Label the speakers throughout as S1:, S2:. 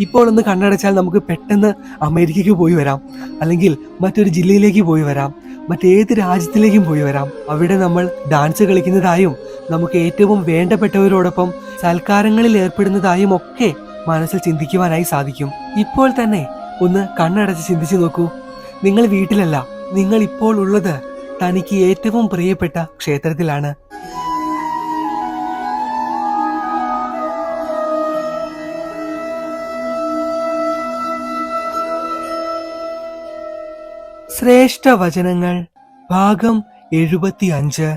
S1: ഇപ്പോൾ ഒന്ന് കണ്ണടച്ചാൽ നമുക്ക് പെട്ടെന്ന് അമേരിക്കയ്ക്ക് പോയി വരാം. അല്ലെങ്കിൽ മറ്റൊരു ജില്ലയിലേക്ക് പോയി വരാം. മറ്റേത് രാജ്യത്തിലേക്കും പോയി വരാം. അവിടെ നമ്മൾ ഡാൻസ് കളിക്കുന്നതായും നമുക്ക് ഏറ്റവും വേണ്ടപ്പെട്ടവരോടൊപ്പം സൽക്കാരങ്ങളിൽ ഏർപ്പെടുന്നതായും ഒക്കെ മനസ്സിൽ ചിന്തിക്കുവാനായി സാധിക്കും. ഇപ്പോൾ തന്നെ ഒന്ന് കണ്ണടച്ച് ചിന്തിച്ചു നോക്കൂ. നിങ്ങൾ വീട്ടിലല്ല. നിങ്ങൾ ഇപ്പോൾ ഉള്ളത് തനിക്ക് ഏറ്റവും പ്രിയപ്പെട്ട ക്ഷേത്രത്തിലാണ്. ശ്രേഷ്ഠ വചനങ്ങൾ ഭാഗം എഴുപത്തിയഞ്ച്.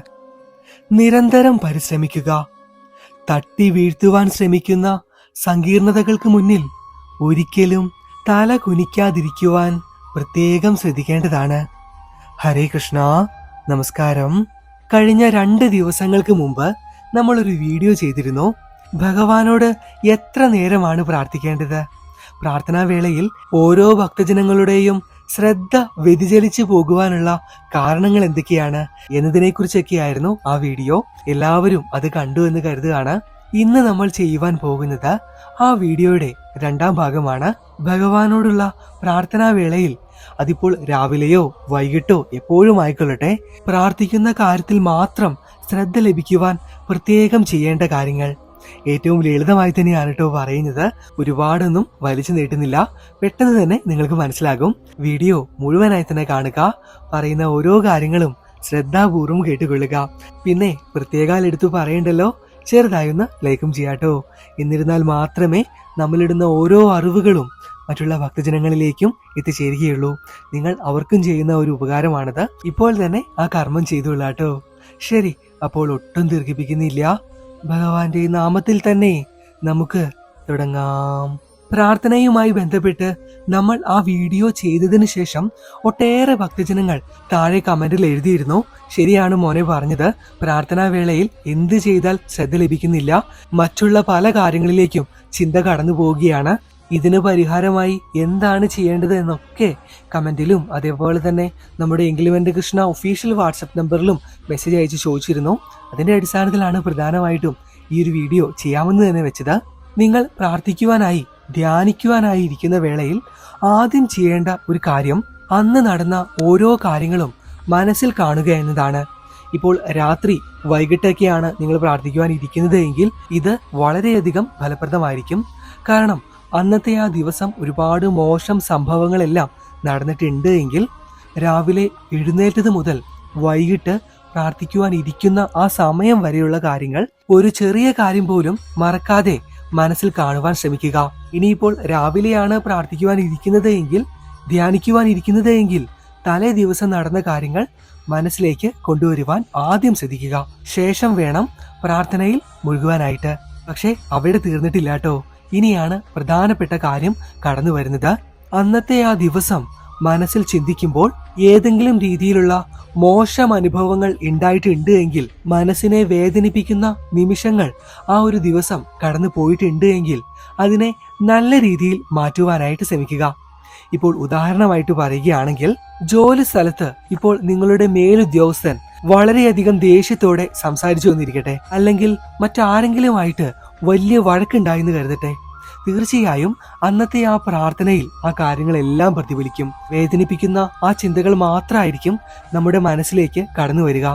S1: നിരന്തരം പരിശ്രമിക്കുക. തട്ടി വീഴ്ത്തുവാൻ ശ്രമിക്കുന്ന സങ്കീർണതകൾക്ക് മുന്നിൽ ഒരിക്കലും തല കുനിക്കാതിരിക്കുവാൻ പ്രത്യേകം ശ്രദ്ധിക്കേണ്ടതാണ്. ഹരേ കൃഷ്ണ നമസ്കാരം. കഴിഞ്ഞ രണ്ട് ദിവസങ്ങൾക്ക് മുമ്പ് നമ്മൾ ഒരു വീഡിയോ ചെയ്തിരുന്നു. ഭഗവാനോട് എത്ര നേരമാണ് പ്രാർത്ഥിക്കേണ്ടത്? പ്രാർത്ഥനാ വേളയിൽ ഓരോ ഭക്തജനങ്ങളുടെയും ശ്രദ്ധ വ്യതിചലിച്ചു പോകുവാനുള്ള കാരണങ്ങൾ എന്തൊക്കെയാണ് എന്നതിനെക്കുറിച്ചൊക്കെയായിരുന്നു ആ വീഡിയോ. എല്ലാവരും അത് കണ്ടു എന്ന് കരുതുകയാണ്. ഇന്ന് നമ്മൾ ചെയ്യുവാൻ പോകുന്നത് ആ വീഡിയോയുടെ രണ്ടാം ഭാഗമാണ്. ഭഗവാനോടുള്ള പ്രാർത്ഥനാ വേളയിൽ അതിപ്പോൾ രാവിലെയോ വൈകിട്ടോ എപ്പോഴും ആയിക്കൊള്ളട്ടെ. പ്രാർത്ഥിക്കുന്ന കാര്യത്തിൽ മാത്രം ശ്രദ്ധ ലഭിക്കുവാൻ പ്രത്യേകം ചെയ്യേണ്ട കാര്യങ്ങൾ ഏറ്റവും ലളിതമായി തന്നെയാണ് കേട്ടോ പറയുന്നത്. ഒരുപാടൊന്നും വലിച്ചു നീട്ടുന്നില്ല. പെട്ടെന്ന് തന്നെ നിങ്ങൾക്ക് മനസ്സിലാകും. വീഡിയോ മുഴുവനായി തന്നെ കാണുക. പറയുന്ന ഓരോ കാര്യങ്ങളും ശ്രദ്ധാപൂർവം കേട്ടുകൊള്ളുക. പിന്നെ പ്രത്യേകാൽ എടുത്തു പറയണ്ടല്ലോ. ചെറുതായൊന്ന് ലൈക്കും ചെയ്യാട്ടോ എന്നിരുന്നാൽ മാത്രമേ നമ്മളിടുന്ന ഓരോ അറിവുകളും മറ്റുള്ള ഭക്തജനങ്ങളിലേക്കും എത്തിച്ചേരുകയുള്ളൂ. നിങ്ങൾ അവർക്കും ചെയ്യുന്ന ഒരു ഉപകാരമാണിത്. ഇപ്പോൾ തന്നെ ആ കർമ്മം ചെയ്തുകൊള്ളാട്ടോ ശരി അപ്പോൾ ഒട്ടും ദീർഘിപ്പിക്കുന്നില്ല. ഭഗവാന്റെ നാമത്തിൽ തന്നെ നമുക്ക് തുടങ്ങാം. പ്രാർത്ഥനയുമായി ബന്ധപ്പെട്ട് നമ്മൾ ആ വീഡിയോ ചെയ്തതിനു ശേഷം ഒട്ടേറെ ഭക്തജനങ്ങൾ താഴെ കമന്റിൽ എഴുതിയിരുന്നു. ശരിയാണ് മോനെ പറഞ്ഞത്. പ്രാർത്ഥനാ വേളയിൽ എന്ത് ചെയ്താൽ ശ്രദ്ധ ലഭിക്കുന്നില്ല. മറ്റുള്ള പല കാര്യങ്ങളിലേക്കും ചിന്ത കടന്നു പോവുകയാണ് ഇതിന് പരിഹാരമായി എന്താണ് ചെയ്യേണ്ടത് എന്നൊക്കെ കമന്റിലും അതേപോലെ തന്നെ നമ്മുടെ എങ്കിലുവന്റെ കൃഷ്ണ ഒഫീഷ്യൽ വാട്സപ്പ് നമ്പറിലും മെസ്സേജ് അയച്ച് ചോദിച്ചിരുന്നു. അതിന്റെ അടിസ്ഥാനത്തിലാണ് പ്രധാനമായിട്ടും ഈ ഒരു വീഡിയോ ചെയ്യാമെന്ന് തന്നെ വെച്ചത്. നിങ്ങൾ പ്രാർത്ഥിക്കുവാനായി ധ്യാനിക്കുവാനായി ഇരിക്കുന്ന വേളയിൽ ആദ്യം ചെയ്യേണ്ട ഒരു കാര്യം അന്ന് നടന്ന ഓരോ കാര്യങ്ങളും മനസ്സിൽ കാണുക എന്നതാണ്. ഇപ്പോൾ രാത്രി വൈകിട്ടൊക്കെയാണ് നിങ്ങൾ പ്രാർത്ഥിക്കുവാൻ ഇരിക്കുന്നത് എങ്കിൽ ഇത് വളരെയധികം ഫലപ്രദമായിരിക്കും. കാരണം അന്നത്തെ ആ ദിവസം ഒരുപാട് മോശം സംഭവങ്ങളെല്ലാം നടന്നിട്ടുണ്ട് എങ്കിൽ രാവിലെ എഴുന്നേറ്റത് മുതൽ വൈകിട്ട് പ്രാർത്ഥിക്കുവാൻ ഇരിക്കുന്ന ആ സമയം വരെയുള്ള കാര്യങ്ങൾ ഒരു ചെറിയ കാര്യം പോലും മറക്കാതെ മനസ്സിൽ കാണുവാൻ ശ്രമിക്കുക. ഇനിയിപ്പോൾ രാവിലെയാണ് പ്രാർത്ഥിക്കുവാൻ ഇരിക്കുന്നത് എങ്കിൽ ധ്യാനിക്കുവാൻ ഇരിക്കുന്നത് എങ്കിൽ തലേ ദിവസം നടന്ന കാര്യങ്ങൾ മനസ്സിലേക്ക് കൊണ്ടുവരുവാൻ ആദ്യം ശ്രദ്ധിക്കുക. ശേഷം വേണം പ്രാർത്ഥനയിൽ മുഴുകുവാനായിട്ട്. പക്ഷേ അവിടെ തീർന്നിട്ടില്ല കേട്ടോ. ഇനിയാണ് പ്രധാനപ്പെട്ട കാര്യം കടന്നു വരുന്നത്. അന്നത്തെ ആ ദിവസം മനസ്സിൽ ചിന്തിക്കുമ്പോൾ ഏതെങ്കിലും രീതിയിലുള്ള മോശം അനുഭവങ്ങൾ ഉണ്ടായിട്ടുണ്ട് എങ്കിൽ മനസ്സിനെ വേദനിപ്പിക്കുന്ന നിമിഷങ്ങൾ ആ ഒരു ദിവസം കടന്നു പോയിട്ടുണ്ട് എങ്കിൽ അതിനെ നല്ല രീതിയിൽ മാറ്റുവാനായിട്ട് ശ്രമിക്കുക. ഇപ്പോൾ ഉദാഹരണമായിട്ട് പറയുകയാണെങ്കിൽ ജോലി സ്ഥലത്ത് ഇപ്പോൾ നിങ്ങളുടെ മേലുദ്യോഗസ്ഥൻ വളരെയധികം ദേഷ്യത്തോടെ സംസാരിച്ചു വന്നിരിക്കട്ടെ. അല്ലെങ്കിൽ മറ്റാരെങ്കിലുമായിട്ട് വലിയ വഴക്കുണ്ടായെന്ന് കരുതട്ടെ. തീർച്ചയായും അന്നത്തെ ആ പ്രാർത്ഥനയിൽ ആ കാര്യങ്ങളെല്ലാം പ്രതിഫലിക്കും. വേദനിപ്പിക്കുന്ന ആ ചിന്തകൾ മാത്രമായിരിക്കും നമ്മുടെ മനസ്സിലേക്ക് കടന്നു വരിക.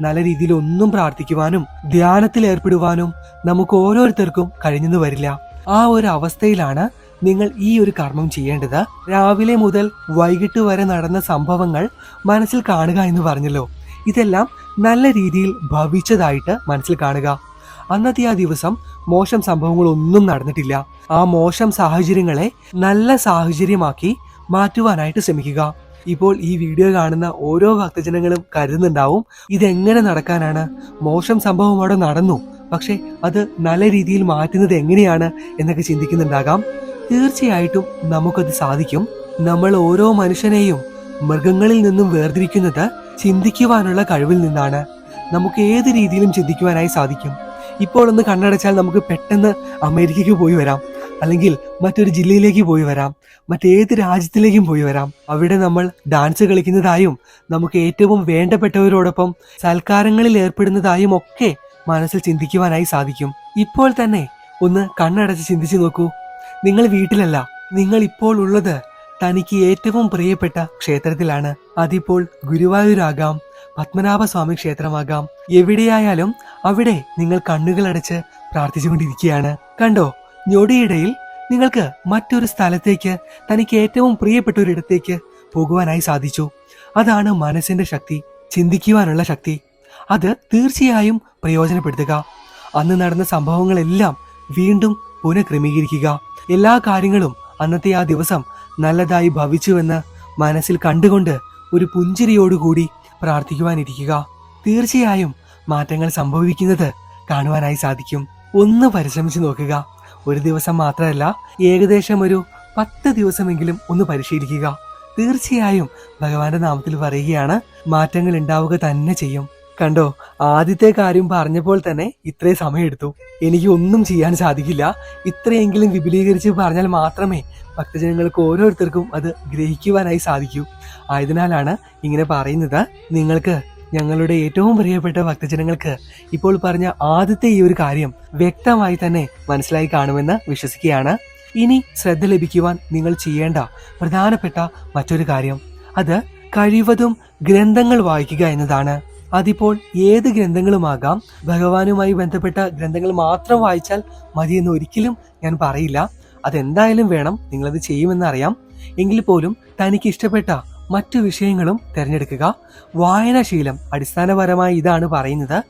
S1: നല്ല രീതിയിൽ ഒന്നും പ്രാർത്ഥിക്കുവാനും ധ്യാനത്തിൽ ഏർപ്പെടുവാനും നമുക്ക് ഓരോരുത്തർക്കും കഴിഞ്ഞെന്ന് വരില്ല. ആ ഒരു അവസ്ഥയിലാണ് നിങ്ങൾ ഈ ഒരു കർമ്മം ചെയ്യേണ്ടത്. രാവിലെ മുതൽ വൈകിട്ട് വരെ നടന്ന സംഭവങ്ങൾ മനസ്സിൽ കാണുക എന്ന് പറഞ്ഞല്ലോ. ഇതെല്ലാം നല്ല രീതിയിൽ ഭവിച്ചതായിട്ട് മനസ്സിൽ കാണുക. അന്നത്തെ ആ ദിവസം മോശം സംഭവങ്ങളൊന്നും നടന്നിട്ടില്ല. ആ മോശം സാഹചര്യങ്ങളെ നല്ല സാഹചര്യമാക്കി മാറ്റുവാനായിട്ട് ശ്രമിക്കുക. ഇപ്പോൾ ഈ വീഡിയോ കാണുന്ന ഓരോ ഭക്തജനങ്ങളും കരുതുന്നുണ്ടാവും ഇതെങ്ങനെ നടക്കാനാണ്? മോശം സംഭവം അവിടെ നടന്നു പക്ഷേ അത് നല്ല രീതിയിൽ മാറ്റുന്നത് എങ്ങനെയാണ് എന്നൊക്കെ ചിന്തിക്കുന്നുണ്ടാകാം. തീർച്ചയായിട്ടും നമുക്കത് സാധിക്കും. നമ്മൾ ഓരോ മനുഷ്യനെയും മൃഗങ്ങളിൽ നിന്നും വേർതിരിക്കുന്നത് ചിന്തിക്കുവാനുള്ള കഴിവിൽ നിന്നാണ്. നമുക്ക് ഏത് രീതിയിലും ചിന്തിക്കുവാനായി സാധിക്കും. ഇപ്പോൾ ഒന്ന് കണ്ണടച്ചാൽ നമുക്ക് പെട്ടെന്ന് അമേരിക്കയ്ക്ക് പോയി വരാം. അല്ലെങ്കിൽ മറ്റൊരു ജില്ലയിലേക്ക് പോയി വരാം. മറ്റേത് രാജ്യത്തിലേക്കും പോയി വരാം. അവിടെ നമ്മൾ ഡാൻസ് കളിക്കുന്നതായും നമുക്ക് ഏറ്റവും വേണ്ടപ്പെട്ടവരോടൊപ്പം സൽക്കാരങ്ങളിൽ ഏർപ്പെടുന്നതായും ഒക്കെ മനസ്സിൽ ചിന്തിക്കുവാനായി സാധിക്കും. ഇപ്പോൾ തന്നെ ഒന്ന് കണ്ണടച്ച് ചിന്തിച്ചു നോക്കൂ. നിങ്ങൾ വീട്ടിലല്ല നിങ്ങൾ ഇപ്പോൾ ഉള്ളത് തനിക്ക് ഏറ്റവും പ്രിയപ്പെട്ട ക്ഷേത്രത്തിലാണ്. അതിപ്പോൾ ഗുരുവായൂരാകാം. പത്മനാഭസ്വാമി ക്ഷേത്രമാകാം. എവിടെയായാലും അവിടെ നിങ്ങൾ കണ്ണുകളടച്ച് പ്രാർത്ഥിച്ചുകൊണ്ടിരിക്കുകയാണ്. കണ്ടോ ഞൊടിയിടയിൽ നിങ്ങൾക്ക് മറ്റൊരു സ്ഥലത്തേക്ക് തനിക്ക് ഏറ്റവും പ്രിയപ്പെട്ട ഒരിടത്തേക്ക് പോകുവാനായി സാധിച്ചു. അതാണ് മനസ്സിന്റെ ശക്തി ചിന്തിക്കുവാനുള്ള ശക്തി. അത് തീർച്ചയായും പ്രയോജനപ്പെടുത്തുക. അന്ന് നടന്ന സംഭവങ്ങളെല്ലാം വീണ്ടും പുനഃക്രമീകരിക്കുക. എല്ലാ കാര്യങ്ങളും അന്നത്തെ ആ ദിവസം നല്ലതായി ഭവിച്ചുവെന്ന് മനസ്സിൽ കണ്ടുകൊണ്ട് ഒരു പുഞ്ചിരിയോടുകൂടി പ്രാർത്ഥിക്കുവാനിരിക്കുക. തീർച്ചയായും മാറ്റങ്ങൾ സംഭവിക്കുന്നത് കാണുവാനായി സാധിക്കും. ഒന്ന് പരിശ്രമിച്ചു നോക്കുക. ഒരു ദിവസം മാത്രമല്ല ഏകദേശം ഒരു പത്ത് ദിവസമെങ്കിലും ഒന്ന് പരിശീലിക്കുക. തീർച്ചയായും ഭഗവാന്റെ നാമത്തിൽ പറയുകയാണ് മാറ്റങ്ങൾ ഉണ്ടാവുക തന്നെ ചെയ്യും. കണ്ടോ ആദ്യത്തെ കാര്യം പറഞ്ഞപ്പോൾ തന്നെ ഇത്രയും സമയമെടുത്തു. എനിക്ക് ഒന്നും ചെയ്യാൻ സാധിക്കില്ല. ഇത്രയെങ്കിലും വിപുലീകരിച്ച് പറഞ്ഞാൽ മാത്രമേ ഭക്തജനങ്ങൾക്ക് ഓരോരുത്തർക്കും അത് ഗ്രഹിക്കുവാനായി സാധിക്കൂ. ആയതിനാലാണ് ഇങ്ങനെ പറയുന്നത്. നിങ്ങൾക്ക് ഞങ്ങളുടെ ഏറ്റവും പ്രിയപ്പെട്ട ഭക്തജനങ്ങൾക്ക് ഇപ്പോൾ പറഞ്ഞ ആദ്യത്തെ ഈ ഒരു കാര്യം വ്യക്തമായി തന്നെ മനസ്സിലായി കാണുമെന്ന് വിശ്വസിക്കുകയാണ്. ഇനി ശ്രദ്ധ ലഭിക്കുവാൻ നിങ്ങൾ ചെയ്യേണ്ട പ്രധാനപ്പെട്ട മറ്റൊരു കാര്യം. അത് കഴിവതും ഗ്രന്ഥങ്ങൾ വായിക്കുക എന്നതാണ്. അതിപ്പോൾ ഏത് ഗ്രന്ഥങ്ങളുമാകാം? ഭഗവാനുമായി ബന്ധപ്പെട്ട ഗ്രന്ഥങ്ങൾ മാത്രം വായിച്ചാൽ മതിയെന്ന് ഒരിക്കലും ഞാൻ പറയില്ല. അതെന്തായാലും വേണം നിങ്ങളത് ചെയ്യുമെന്നറിയാം. എങ്കിൽ പോലും തനിക്ക് ഇഷ്ടപ്പെട്ട മറ്റു വിഷയങ്ങളും തിരഞ്ഞെടുക്കുക. വായനാശീലം അടിസ്ഥാനപരമായി ഇതാണ് പറയുന്നത്.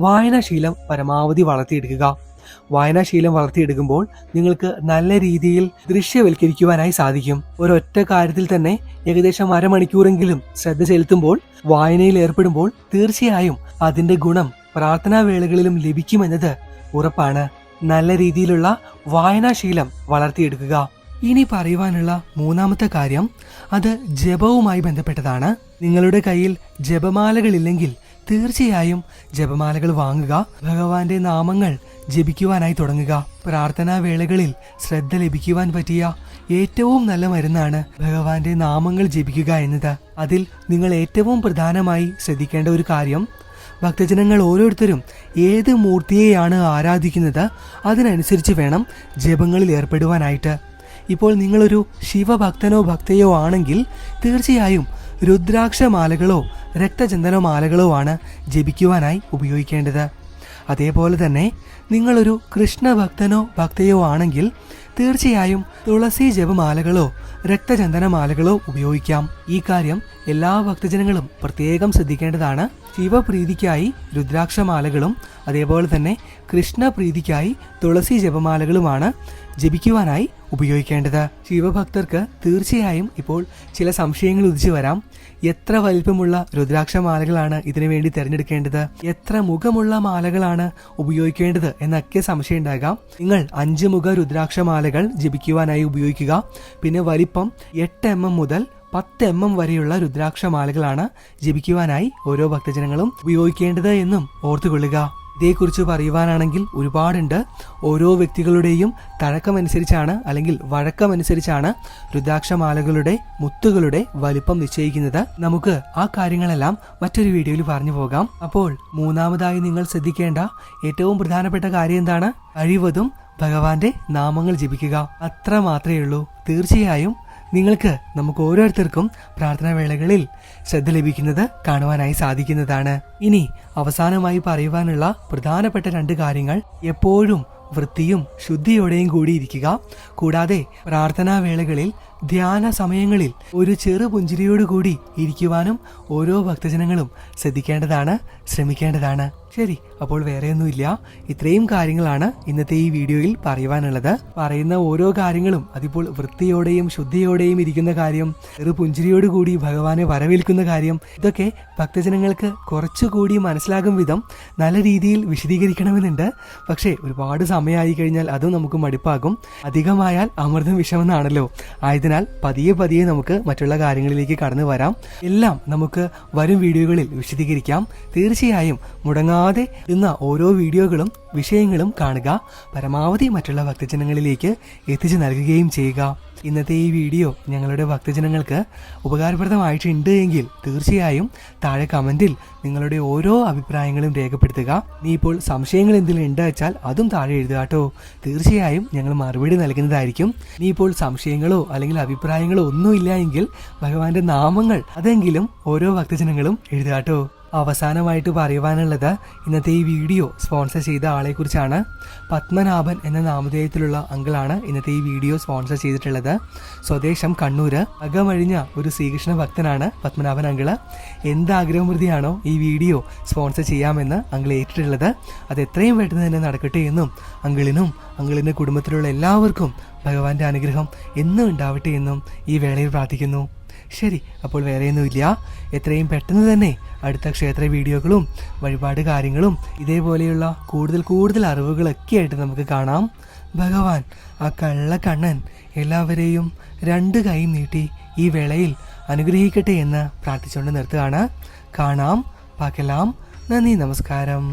S1: വായനാശീലം പരമാവധി വളർത്തിയെടുക്കുക. വായനാശീലം വളർത്തിയെടുക്കുമ്പോൾ നിങ്ങൾക്ക് നല്ല രീതിയിൽ ദൃശ്യവൽക്കരിക്കുവാനായി സാധിക്കും. ഒരൊറ്റ കാര്യത്തിൽ തന്നെ ഏകദേശം അരമണിക്കൂറെങ്കിലും ശ്രദ്ധ ചെലുത്തുമ്പോൾ വായനയിൽ ഏർപ്പെടുമ്പോൾ തീർച്ചയായും അതിന്റെ ഗുണം പ്രാർത്ഥനാ വേളകളിലും ലഭിക്കുമെന്നത് ഉറപ്പാണ്. നല്ല രീതിയിലുള്ള വായനാശീലം വളർത്തിയെടുക്കുക. ഇനി പറയുവാനുള്ള മൂന്നാമത്തെ കാര്യം അത് ജപവുമായി ബന്ധപ്പെട്ടതാണ്. നിങ്ങളുടെ കയ്യിൽ ജപമാലകളില്ലെങ്കിൽ തീർച്ചയായും ജപമാലകൾ വാങ്ങുക ഭഗവാന്റെ നാമങ്ങൾ ജപിക്കുവാനായി തുടങ്ങുക. പ്രാർത്ഥനാ വേളകളിൽ ശ്രദ്ധ ലഭിക്കുവാൻ പറ്റിയ ഏറ്റവും നല്ല മരുന്നാണ് ഭഗവാന്റെ നാമങ്ങൾ ജപിക്കുക എന്നത്. അതിൽ നിങ്ങൾ ഏറ്റവും പ്രധാനമായി ശ്രദ്ധിക്കേണ്ട ഒരു കാര്യം ഭക്തജനങ്ങൾ ഓരോരുത്തരും ഏത് മൂർത്തിയെയാണ് ആരാധിക്കുന്നത് അതിനനുസരിച്ച് വേണം ജപങ്ങളിൽ ഏർപ്പെടുവാനായിട്ട്. ഇപ്പോൾ നിങ്ങളൊരു ശിവഭക്തനോ ഭക്തയോ ആണെങ്കിൽ തീർച്ചയായും രുദ്രാക്ഷമാലകളോ രക്തചന്ദനമാലകളോ ആണ് ജപിക്കുവാനായി ഉപയോഗിക്കേണ്ടത്. അതേപോലെ തന്നെ നിങ്ങളൊരു കൃഷ്ണഭക്തനോ ഭക്തയോ ആണെങ്കിൽ തീർച്ചയായും തുളസി ജപമാലകളോ രക്തചന്ദനമാലകളോ ഉപയോഗിക്കാം. ഈ കാര്യം എല്ലാ ഭക്തജനങ്ങളും പ്രത്യേകം ശ്രദ്ധിക്കേണ്ടതാണ്. ശിവപ്രീതിക്കായി രുദ്രാക്ഷമാലകളും അതേപോലെ തന്നെ കൃഷ്ണപ്രീതിക്കായി തുളസി ജപമാലകളുമാണ് ജപിക്കുവാനായി ഉപയോഗിക്കേണ്ടത്? ശിവഭക്തർക്ക് തീർച്ചയായും ഇപ്പോൾ ചില സംശയങ്ങൾ ഉദിച്ചു വരാം. എത്ര വലിപ്പമുള്ള രുദ്രാക്ഷമാലകളാണ് ഇതിനു വേണ്ടി തിരഞ്ഞെടുക്കേണ്ടത്? എത്ര മുഖമുള്ള മാലകളാണ് ഉപയോഗിക്കേണ്ടത് എന്നൊക്കെ സംശയം ഉണ്ടാകാം നിങ്ങൾ അഞ്ച് മുഖ രുദ്രാക്ഷമാലകൾ ജപിക്കുവാനായി ഉപയോഗിക്കുക. പിന്നെ വലിപ്പം എട്ട് എം എം മുതൽ പത്ത് എം എം വരെയുള്ള രുദ്രാക്ഷമാലകളാണ് ജപിക്കുവാനായി ഓരോ ഭക്തജനങ്ങളും ഉപയോഗിക്കേണ്ടത് എന്നും ഓർത്തുകൊള്ളുക. ഇതേക്കുറിച്ച് പറയുവാനാണെങ്കിൽ ഒരുപാടുണ്ട്. ഓരോ വ്യക്തികളുടെയും തഴക്കമനുസരിച്ചാണ് അല്ലെങ്കിൽ വഴക്കമനുസരിച്ചാണ് രുദ്രാക്ഷമാലകളുടെ മുത്തുകളുടെ വലിപ്പം നിശ്ചയിക്കുന്നത്. നമുക്ക് ആ കാര്യങ്ങളെല്ലാം മറ്റൊരു വീഡിയോയിൽ പറഞ്ഞു പോകാം. അപ്പോൾ മൂന്നാമതായി നിങ്ങൾ ശ്രദ്ധിക്കേണ്ട ഏറ്റവും പ്രധാനപ്പെട്ട കാര്യം എന്താണ്? കഴിവതും ഭഗവാന്റെ നാമങ്ങൾ ജപിക്കുക. അത്ര മാത്രമേ ഉള്ളൂ. തീർച്ചയായും നിങ്ങൾക്ക് നമുക്ക് ഓരോരുത്തർക്കും പ്രാർത്ഥനാ വേളകളിൽ ശ്രദ്ധ ലഭിക്കുന്നത് കാണുവാനായി സാധിക്കുന്നതാണ്. ഇനി അവസാനമായി പറയുവാനുള്ള പ്രധാനപ്പെട്ട രണ്ട് കാര്യങ്ങൾ എപ്പോഴും വൃത്തിയും ശുദ്ധിയോടെയും കൂടിയിരിക്കുക. കൂടാതെ പ്രാർത്ഥനാ വേളകളിൽ ധ്യാന സമയങ്ങളിൽ ഒരു ചെറു പുഞ്ചിരിയോടുകൂടി ഇരിക്കുവാനും ഓരോ ഭക്തജനങ്ങളും ശ്രദ്ധിക്കേണ്ടതാണ് ശ്രമിക്കേണ്ടതാണ്. ശരി അപ്പോൾ വേറെയൊന്നുമില്ല. ഇത്രയും കാര്യങ്ങളാണ് ഇന്നത്തെ ഈ വീഡിയോയിൽ പറയുവാനുള്ളത്. പറയുന്ന ഓരോ കാര്യങ്ങളും അതിപ്പോൾ വൃത്തിയോടെയും ശുദ്ധിയോടെയും ഇരിക്കുന്ന കാര്യം ചെറു പുഞ്ചിരിയോടുകൂടി ഭഗവാനെ വരവേൽക്കുന്ന കാര്യം ഇതൊക്കെ ഭക്തജനങ്ങൾക്ക് കുറച്ചുകൂടി മനസ്സിലാകും വിധം നല്ല രീതിയിൽ വിശദീകരിക്കണമെന്നുണ്ട്. പക്ഷേ ഒരുപാട് സമയമായി കഴിഞ്ഞാൽ അതും നമുക്ക് മടുപ്പാകും. അധികമായാൽ അമൃതം വിഷമെന്നാണല്ലോ ആയതിനാൽ പതിയെ പതിയെ നമുക്ക് മറ്റുള്ള കാര്യങ്ങളിലേക്ക് കടന്നു വരാം. എല്ലാം നമുക്ക് വരും വീഡിയോകളിൽ വിശദീകരിക്കാം. തീർച്ചയായും മുടങ്ങാതെ ഇന്ന ഓരോ വീഡിയോകളും വിഷയങ്ങളും കാണുക. പരമാവധി മറ്റുള്ള ഭക്തജനങ്ങളിലേക്ക് എത്തിച്ചു നൽകുകയും ചെയ്യുക. ഇന്നത്തെ ഈ വീഡിയോ ഞങ്ങളുടെ ഭക്തജനങ്ങൾക്ക് ഉപകാരപ്രദമായിട്ടുണ്ട് എങ്കിൽ തീർച്ചയായും താഴെ കമന്റിൽ നിങ്ങളുടെ ഓരോ അഭിപ്രായങ്ങളും രേഖപ്പെടുത്തുക. നീ ഇപ്പോൾ സംശയങ്ങൾ എന്തെങ്കിലും ഉണ്ട് വെച്ചാൽ അതും താഴെ എഴുതുക കേട്ടോ. തീർച്ചയായും ഞങ്ങൾ മറുപടി നൽകുന്നതായിരിക്കും. നീ ഇപ്പോൾ സംശയങ്ങളോ അല്ലെങ്കിൽ അഭിപ്രായങ്ങളോ ഒന്നുമില്ല എങ്കിൽ ഭഗവാന്റെ നാമങ്ങൾ അതെങ്കിലും ഓരോ ഭക്തജനങ്ങളും എഴുതുക കേട്ടോ. അവസാനമായിട്ട് പറയുവാനുള്ളത് ഇന്നത്തെ ഈ വീഡിയോ സ്പോൺസർ ചെയ്ത ആളെക്കുറിച്ചാണ്. പത്മനാഭൻ എന്ന നാമധേയത്തിലുള്ള അങ്കിളാണ് ഇന്നത്തെ ഈ വീഡിയോ സ്പോൺസർ ചെയ്തിട്ടുള്ളത്. സ്വദേശം കണ്ണൂർ അകമഴിഞ്ഞ ഒരു ശ്രീകൃഷ്ണ ഭക്തനാണ് പത്മനാഭൻ അങ്കിൾ. എന്ത് ആഗ്രഹമൃതിയാണോ ഈ വീഡിയോ സ്പോൺസർ ചെയ്യാമെന്ന് അങ്കിൾ ഏറ്റിട്ടുള്ളത്. അത് എത്രയും പെട്ടെന്ന് തന്നെ നടക്കട്ടെ എന്നും അങ്കിളിനും അങ്കിളിന്റെ കുടുംബത്തിലുള്ള എല്ലാവർക്കും ഭഗവാന്റെ അനുഗ്രഹം എന്നും ഉണ്ടാവട്ടെ എന്നും ഈ വേളയിൽ പ്രാർത്ഥിക്കുന്നു. ശരി അപ്പോൾ വേറെയൊന്നുമില്ല. എത്രയും പെട്ടെന്ന് തന്നെ അടുത്ത ക്ഷേത്ര വീഡിയോകളും വഴിപാട് കാര്യങ്ങളും ഇതേപോലെയുള്ള കൂടുതൽ കൂടുതൽ അറിവുകളൊക്കെ ആയിട്ട് നമുക്ക് കാണാം. ഭഗവാൻ ആ കള്ള കണ്ണൻ എല്ലാവരെയും രണ്ട് കൈ നീട്ടി ഈ വേളയിൽ അനുഗ്രഹിക്കട്ടെ എന്ന് പ്രാർത്ഥിച്ചുകൊണ്ട് നിർത്തുകയാണ്. കാണാം പാക്കലാം നന്ദി നമസ്കാരം.